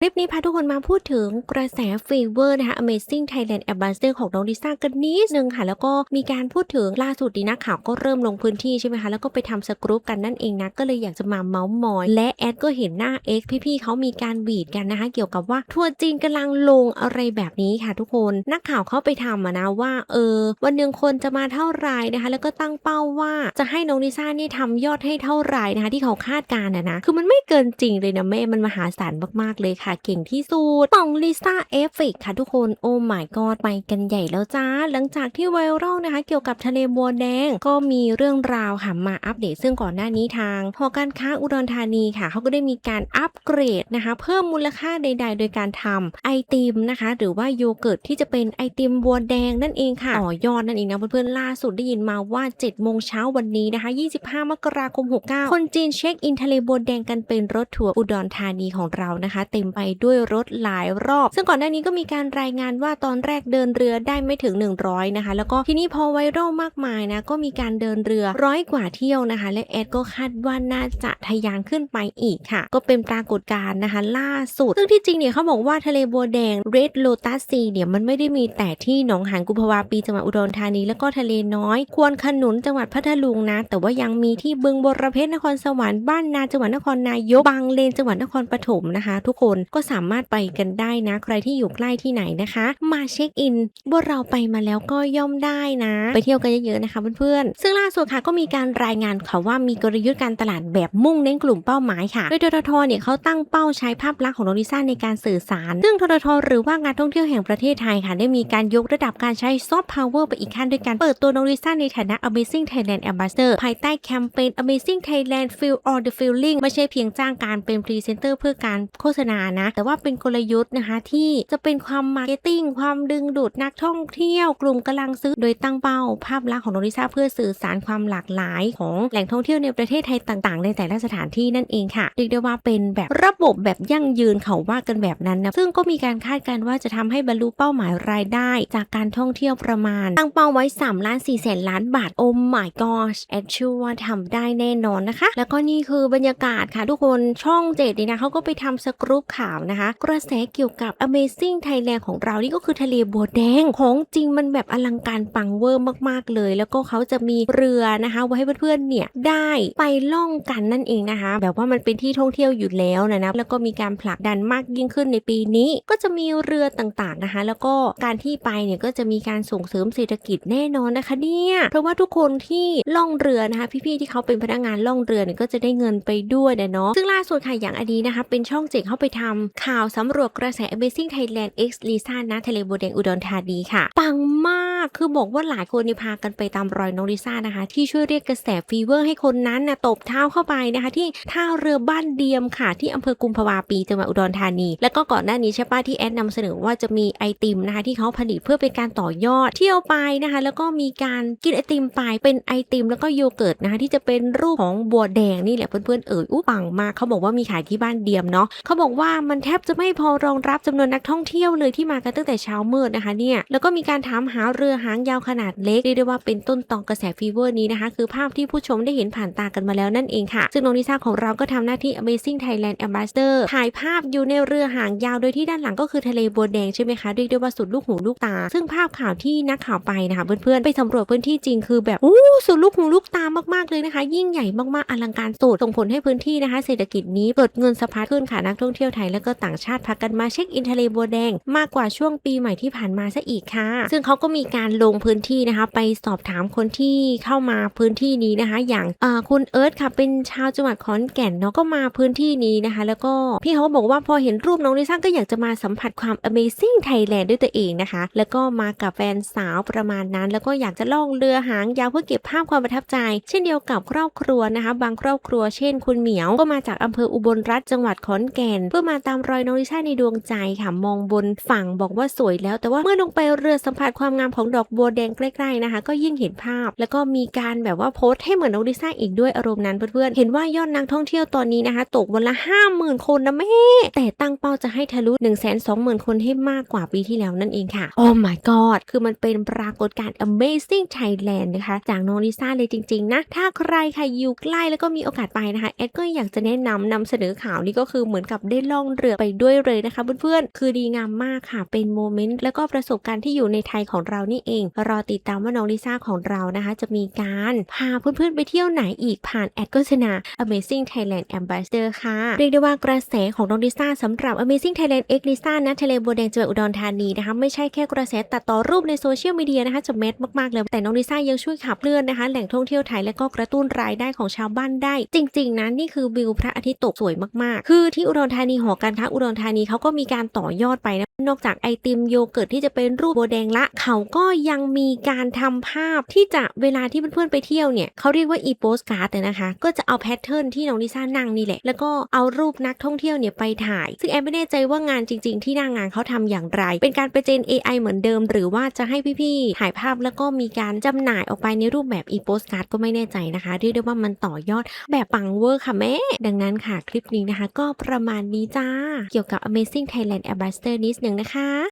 คลิปนี้พาทุกคนมาพูดถึงกระแสฟีเวอร์นะคะ Amazing Thailand Ambassador ของน้องลิซ่ากันนิดนึงค่ะ แล้วก็มีการพูดถึงล่าสุดดีนักข่าวก็เริ่มลงพื้นที่ใช่ไหมคะ แล้วก็ไปทำสกรูปกันนั่นเองนะ ก็เลยอยากจะมาเมาส์มอย และแอดก็เห็นหน้า X พี่ๆเขามีการบีดกันนะคะ เกี่ยวกับว่าทัวร์จีนกำลังลงอะไรแบบนี้ค่ะทุกคน นักข่าวเขาไปทำนะว่า เออ วันหนึ่งคนจะมาเท่าไหร่นะคะ แล้วก็ตั้งเป้าว่าจะให้น้องลิซ่านี่ทำยอดให้เท่าไหร่นะคะ ที่เขาคาดการณ์อะนะ คือมันไม่เกินจริงเลยนะแม่ มันมหาศาลมากๆเลยค่ะเก่งที่สุดป่องลิซ่าเอฟเฟกค่ะทุกคนโอ้ my god ไปกันใหญ่แล้วจ้า หลังจากที่ไวรัลนะคะ เกี่ยวกับทะเลบัวแดง ก็มีเรื่องราวค่ะมาอัปเดต ซึ่งก่อนหน้านี้ทางหอการค้าอุดรธานีค่ะเขาก็ได้มีการอัปเกรดนะคะ เพิ่มมูลค่าใด ๆ โดยการทำไอติมนะคะ หรือว่าโยเกิร์ตที่จะเป็นไอติมบัวแดงนั่นเองค่ะต่อยอดนั่นเองนะเพื่อนๆล่าสุดได้ยินมาว่า7โมงเช้าวันนี้นะคะ 25 มกราคม 69 คนจีนเช็คอินทะเลบัวแดงกันเป็นรถทัวร์อุดรธานีของเรานะคะ เต็มไปด้วยรถหลายรอบ ซึ่งก่อนหน้านี้ก็มีการรายงานว่าตอนแรกเดินเรือได้ไม่ถึง 100 นะคะ แล้วก็ทีนี้พอไวรัลมากมายนะ ก็มีการเดินเรือร้อยกว่าเที่ยวนะคะ และแอดก็คาดว่าน่าจะทะยานขึ้นไปอีกค่ะ ก็เป็นปรากฏการณ์นะคะ ล่าสุด ซึ่งที่จริงเนี่ยเขาบอกว่าทะเลบัวแดง Red Lotus Sea เนี่ยมันไม่ได้มีแต่ที่หนองหานกุมภาวาปีจังหวัดอุดรธานีแล้วก็ทะเลน้อย ควรขนุนจังหวัดพัทลุงนะ แต่ว่ายังมีที่บึงบรเพชรนครสวรรค์บ้านนาจังหวัดนครนายกบางเลนจังหวัดนครปฐมนะคะ ทุกคนก็สามารถไปกันได้นะ ใครที่อยู่ใกล้ที่ไหนนะคะ มาเช็คอินว่าเราไปมาแล้วก็ย่อมได้นะ ไปเที่ยวกันเยอะๆนะคะเพื่อนๆ ซึ่งล่าสุดค่ะก็มีการรายงานค่ะว่ามีกลยุทธ์การตลาดแบบมุ่งเน้นกลุ่มเป้าหมายค่ะ โดยทททเนี่ยเขาตั้งเป้าใช้ภาพลักษณ์ของน้องลิซ่าในการสื่อสาร ซึ่งทททหรือว่างานท่องเที่ยวแห่งประเทศไทยค่ะ ได้มีการยกระดับการใช้ซอฟต์พาวเวอร์ไปอีกขั้นด้วยการเปิดตัวน้องลิซ่าในฐานะ Amazing Thailand Ambassador ภายใต้แคมเปญ Amazing Thailand Feel All the Feeling ไม่ใช่เพียงจ้างการเป็นพรีเซนเตอร์เพื่อการโฆษณานะ แต่ว่าเป็นกลยุทธ์นะคะ ที่จะเป็นความมาร์เก็ตติ้งความดึงดูดนักท่องเที่ยวกลุ่มกำลังซื้อ โดยตั้งเป้าภาพลักษณ์ของน้องลิซ่าเพื่อสื่อสารความหลากหลายของแหล่งท่องเที่ยวในประเทศไทยต่างๆ ในแต่ละสถานที่นั่นเองค่ะเรียกได้ว่าเป็นแบบระบบแบบยั่งยืนเขาว่ากันแบบนั้นนะซึ่งก็มีการคาดการณ์ว่าจะทำให้บรรลุเป้าหมายรายได้ จากการท่องเที่ยวประมาณ ตั้งเป้าไว้3ล้าน4แสนล้านบาทโอ้ my gosh แอดชื่อว่าทำได้แน่นอนนะคะ แล้วก็นี่คือบรรยากาศค่ะทุกคนช่องเจ็ดนี่นะเขาก็ไปทำสกรูปข่าวนะคะกระแสเกี่ยวกับ Amazing Thailand ของเรานี่ก็คือทะเลบัวแดงของจริงมันแบบอลังการปังเวอร์มากๆเลย แล้วก็เขาจะมีเรือนะคะ ไว้ให้เพื่อนๆเนี่ยได้ไปล่องกันนั่นเองนะคะ แบบว่ามันเป็นที่ท่องเที่ยวอยู่แล้วนะนะแล้วก็มีการผลักดันมากยิ่งขึ้นในปีนี้ ก็จะมีเรือต่างๆนะคะ แล้วก็การที่ไปเนี่ยก็จะมีการส่งเสริมเศรษฐกิจแน่นอนนะคะเนี่ยเพราะว่าทุกคนที่ล่องเรือนะคะพี่ๆที่เขาเป็นพนักงานล่องเรือเนี่ยก็จะได้เงินไปด้วยนะเนาะซึ่งล่าสุดค่ะอย่างอดีนะคะ เป็นช่องเจ็กเข้าไปทำข่าวสำรวจกระแส Amazing Thailand X Lisa นะทะเลบัวแดงอุดรธานีค่ะ ปังมาก คือบอกว่าหลายคนนี่พากันไปตามรอยน้องลิซ่านะคะ ที่ช่วยเรียกกระแสฟีเวอร์ให้คนนั้นนะตบเท้าเข้าไปนะคะ ที่ท่าเรือบ้านเดียมค่ะ ที่อำเภอกุมภาวาปีจังหวัดอุดรธานี แล้วก็ก่อนหน้านี้ใช่ป้าที่แอดนำเสนอว่าจะมีไอติมนะคะ ที่เขาผลิตเพื่อเป็นการต่อยอดเที่ยวไปนะคะ แล้วก็มีการกินไอติมไปเป็นไอติม แล้วก็โยเกิร์ตนะคะ ที่จะเป็นรูปของบัวแดงนี่แหละเพื่อนๆเอ่ยอู้ปังมากเขาบอกว่ามีขายที่บ้านเดียมเนาะเขาบอกว่ามันแทบจะไม่พอรองรับจำนวนนักท่องเที่ยวเลยที่มากันตั้งแต่เช้ามืดนะคะเนี่ยแล้วก็มีการถามหาเรือหางยาวขนาดเล็กเรียกได้ว่าเป็นต้นตองกระแสฟีเวอร์นี้นะคะ คือภาพที่ผู้ชมได้เห็นผ่านตากันมาแล้วนั่นเองค่ะ ซึ่งน้องลิซ่าของเราก็ทำหน้าที่ Amazing Thailand Ambassador ถ่ายภาพอยู่ในเรือหางยาวโดยที่ด้านหลังก็คือทะเลบัวแดงใช่ไหมคะเรียกได้ว่าสุดลูกหูลูกตา ซึ่งภาพข่าวที่นักข่าวไปนะคะเพื่อนๆไปสำรวจพื้นที่จริงคือแบบอู้สุดลูกหูลูกตามากๆเลยนะคะ ยิ่งใหญ่มากๆอลังการสุดส่งผลให้พื้นที่นะคะ เศรษฐกิจนี้เปิดเงินสะพัดขึ้นค่ะนักท่องเที่ยวไทยและก็ต่างชาติพากันมาเช็คอินทะเลบัวแดง มากกว่าช่วงปีใหม่ที่ผ่านมาซะอีกค่ะ ซึ่งเขาก็มีการลงพื้นที่นะคะ ไปสอบถามคนที่เข้ามาพื้นที่นี้นะคะ อย่างคุณเอิร์ธค่ะเป็นชาวจังหวัดขอนแก่นเนาะก็มาพื้นที่นี้นะคะ แล้วก็พี่เขาบอกว่าพอเห็นรูปน้องลิซ่าก็อยากจะมาสัมผัสความ Amazing Thailand ด้วยตัวเองนะคะ แล้วก็มากับแฟนสาวประมาณนั้น แล้วก็อยากจะล่องเรือหางยาวเพื่อเก็บภาพความประทับใจ เช่นเดียวกับครอบครัวนะคะ บางครอบครัวเช่นคุณเหมียวก็มาจากอำเภออุบลรัฐจังหวัดขอนแก่น เพื่อมาตามรอยน้องลิซ่าในดวงใจค่ะมองบนฝั่งบอกว่าสวยแล้ว แต่ว่าเมื่อลงไปเรือสัมผัสความงามของของดอกบัวแดงใกล้ๆนะคะ ก็ยิ่งเห็นภาพ แล้วก็มีการแบบว่าโพสต์ให้เหมือนน้องลิซ่าอีกด้วยอารมณ์นั้นเพื่อนๆเห็นว่ายอดนักท่องเที่ยวตอนนี้นะคะ ตกวันละ 50,000 คนนะแม่ แต่ตั้งเป้าจะให้ทะลุ 1 2 0 0 0 0 คนให้มากกว่าปีที่แล้วนั่นเองค่ะโอ้ my god คือมันเป็นปรากฏการณ์ Amazing Thailand นะคะ จากน้องลิซ่าเลยจริง ๆ นะ ถ้าใครค่ะอยู่ใกล้แล้วก็มีโอกาสไปนะคะแอดก็อยากจะแนะนำนำเสนอข่าวนี้ก็คือเหมือนกับได้ล่องเรือไปด้วยเลยนะคะเพื่อนๆ คือดีงามมากค่ะ เป็นโมเมนต์แล้วก็ประสบการณ์ที่อยู่ในไทยของเรานี่เอง รอติดตามว่าน้องลิซ่าของเรานะคะ จะมีการพาเพื่อนๆไปเที่ยวไหนอีกผ่านแอดโฆษณา Amazing Thailand Ambassador ค่ะ เรียกได้ว่ากระแสของน้องลิซ่าสำหรับ Amazing Thailand X Lisa ณทะเลบัวแดงจังหวัดอุดรธานีนะคะไม่ใช่แค่กระแสตัดต่อรูปในโซเชียลมีเดียนะคะจะแมสมากๆเลย แต่น้องลิซ่ายังช่วยขับเคลื่อนนะคะ แหล่งท่องเที่ยวไทยและก็กระตุ้นรายได้ของชาวบ้านได้ จริง ๆนะนี่คือวิวพระอาทิตย์ตกสวยมากๆ คือที่อุดรธานีหอการค้าอุดรธานีเขาก็มีการต่อยอดไปนะนอกจากไอติมโยเกิร์ตที่จะเป็นรูปโบวแดงละ เขาก็ยังมีการทำภาพที่จะเวลาที่เพื่อนๆไปเที่ยวเนี่ยเขาเรียกว่า e post card เนี่ยนะคะ ก็จะเอาแพทเทิร์นที่น้องลิซ่านั่งนี่แหละ แล้วก็เอารูปนักท่องเที่ยวเนี่ยไปถ่าย ซึ่งแอมไม่แน่ใจว่างานจริง ๆ ที่หน้างงานเขาทำอย่างไร เป็นการไปเจน AI เหมือนเดิม หรือว่าจะให้พี่ๆถ่ายภาพแล้วก็มีการจำหน่ายออกไปในรูปแบบ e post card ก็ไม่แน่ใจนะคะเรียกได้ว่ามันต่อยอดแบบปังเวอร์ค่ะแม่ดังนั้นค่ะคลิปนี้นะคะ ก็ประมาณนี้จ้า เกี่ยวกับ Amazing Thailand Ambassador นิดนึงนะคะ